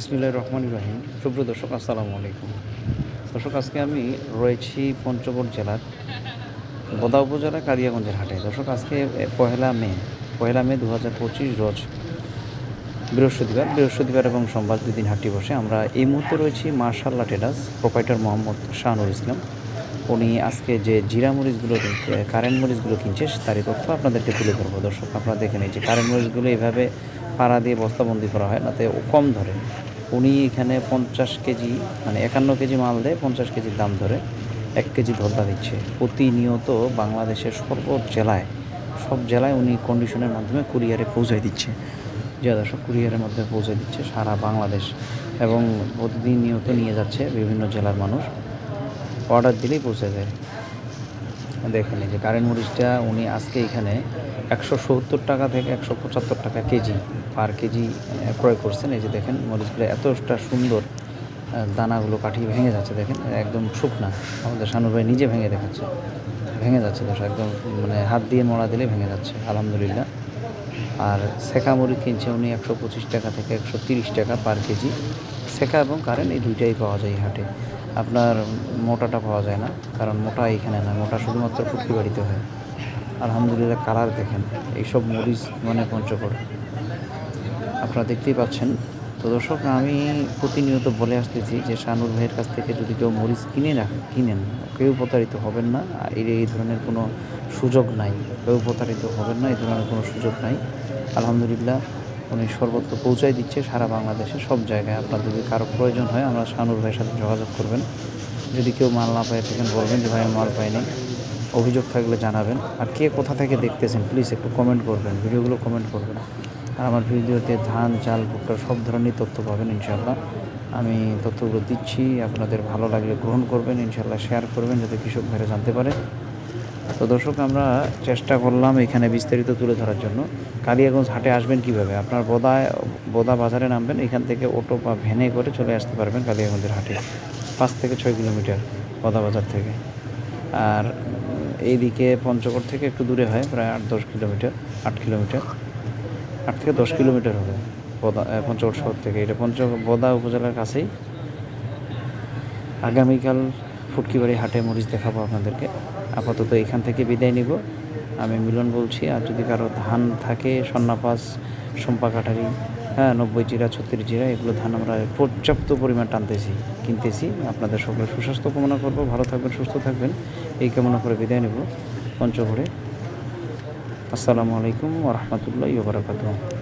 বিসমিল্লাহ রহমান ইব্রাহিম সুপ্রিয় দর্শক, আসসালামু আলাইকুম। দর্শক, আজকে আমি রয়েছি পঞ্চগড় জেলার বোদা উপজেলা কালিয়াগঞ্জের হাটে। দর্শক, আজকে পহেলা মে পহেলা মে দু হাজার পঁচিশ রোজ বৃহস্পতিবার বৃহস্পতিবার এবং সোমবার দুই দিন হাটটি বসে। আমরা এই মুহূর্তে রয়েছি মার্শাল্লাহ টেডাস প্রোপাইটার মোহাম্মদ শাহনুর ইসলাম। উনি আজকে যে জিরা মরিচগুলো কারেন্ট মরিচগুলো কিনছে, তারই তথ্য আপনাদেরকে তুলে ধরবো। দর্শক, আপনারা দেখে নিন যে কারেন্ট মরিচগুলো এইভাবে পাড়া দিয়ে বস্তাবন্দি করা হয় নাতে ও কম ধরে। উনি এখানে পঞ্চাশ কেজি মানে একান্ন কেজি মাল দেয়, পঞ্চাশ কেজির দাম ধরে এক কেজি ধরদা দিচ্ছে। প্রতিনিয়ত বাংলাদেশের সর্ব জেলায়, সব জেলায় উনি কন্ডিশনের মাধ্যমে কুরিয়ারে পৌঁছায় দিচ্ছে। যে দর্শক কুরিয়ারের মধ্যে পৌঁছে দিচ্ছে সারা বাংলাদেশ এবং প্রতিদিন নিয়ত নিয়ে যাচ্ছে বিভিন্ন জেলার মানুষ। অর্ডার দিলেই পৌঁছে যায় দেখেন যে কারেন্ট মরিচটা উনি আজকে এখানে একশো সত্তর টাকা থেকে একশো পঁচাত্তর টাকা কেজি পার কেজি ক্রয় করছেন। এই যে দেখেন মরিচগুলো এতটা সুন্দর দানাগুলো কাঠিয়ে ভেঙে যাচ্ছে দেখেন, একদম শুকনা। আমাদের শানুর ভাই নিজে ভেঙে দেখাচ্ছে। ভেঙে যাচ্ছে দোষ একদম মানে হাত দিয়ে মরা দিলে ভেঙে যাচ্ছে, আলহামদুলিল্লাহ। আর সেকা মরিচ কিনছে উনি একশো পঁচিশ টাকা থেকে একশো তিরিশ টাকা পার কেজি। সেকা এবং কারেন্ট এই দুইটাই পাওয়া যায় হাটে। আপনার মোটাটা পাওয়া যায় না, কারণ মোটা এখানে না, মোটা শুধুমাত্র ফুটকি বাড়িতে হয়। আলহামদুলিল্লাহ কালার দেখেন, এইসব মরিচ মানে পঞ্চকড় আপনারা দেখতেই পাচ্ছেন। তো দর্শক, আমি প্রতিনিয়ত বলে আসতেছি যে শানুর ভাইয়ের কাছ থেকে যদি কেউ মরিচ কিনে রাখ, কিনেন, কেউ প্রতারিত হবেন না। এর এই ধরনের কোনো সুযোগ নাই, কেউ প্রতারিত হবেন না, এই ধরনের কোনো সুযোগ নাই। আলহামদুলিল্লাহ উনি সর্বত্র পৌঁছায় দিচ্ছে। সারা বাংলাদেশে সব জায়গায় আপনার যদি কারও প্রয়োজন হয় আমরা শানুর ভাইয়ের সাথে যোগাযোগ করবেন। যদি কেউ মাল না পায় থাকেন বলবেন যে, ভাই, মাল পাইনি। অভিযোগ থাকলে জানাবেন। আর কে কোথা থেকে দেখতেছেন প্লিজ একটু কমেন্ট করবেন, ভিডিওগুলো কমেন্ট করবেন। আর আমার ভিডিওতে ধান, চাল, ভুট্টা সব ধরনের তথ্য পাবেন ইনশাল্লাহ আমি তথ্যগুলো দিচ্ছি, আপনাদের ভালো লাগলে গ্রহণ করবেন ইনশাল্লাহ শেয়ার করবেন, যাতে কৃষক ভাইরা জানতে পারে। তো দর্শক, আমরা চেষ্টা করলাম এখানে বিস্তারিত তুলে ধরার জন্য। কালিয়াগঞ্জ হাটে আসবেন কীভাবে? আপনার বোদায়, বোদা বাজারে নামবেন, এখান থেকে অটো বা ভ্যানে করে চলে আসতে পারবেন কালিয়াগঞ্জের হাটে। পাঁচ থেকে ছয় কিলোমিটার বোদা বাজার থেকে। আর এইদিকে পঞ্চগড় থেকে একটু দূরে হয়, প্রায় আট দশ কিলোমিটার, আট কিলোমিটার। আট থেকে দশ কিলোমিটার হবে বোদা পঞ্চগড় শহর থেকে। এটা পঞ্চগড়, বোদা উপজেলার কাছেই। আগামীকাল ফুটকিবাড়ি হাটে মরিচ দেখাবো আপনাদেরকে। আপাতত এখান থেকে বিদায় নিব। আমি মিলন বলছি, আর যদি কারও ধান থাকে সন্নাপাস সম্পা কাঠারি হ্যাঁ নব্বই জিরা, ছত্রিশ জিরা, এগুলো ধান আমরা পর্যাপ্ত পরিমাণ টানতেছি, কিনতেছি। আপনাদের সকলে সুস্বাস্থ্য কামনা করব। ভালো থাকবেন, সুস্থ থাকবেন। এই কামনা করে বিদায় নেব। পঞ্চগড়ে। আসসালামু আলাইকুম ওরহমতুল্লাহ বারাকাতুহ।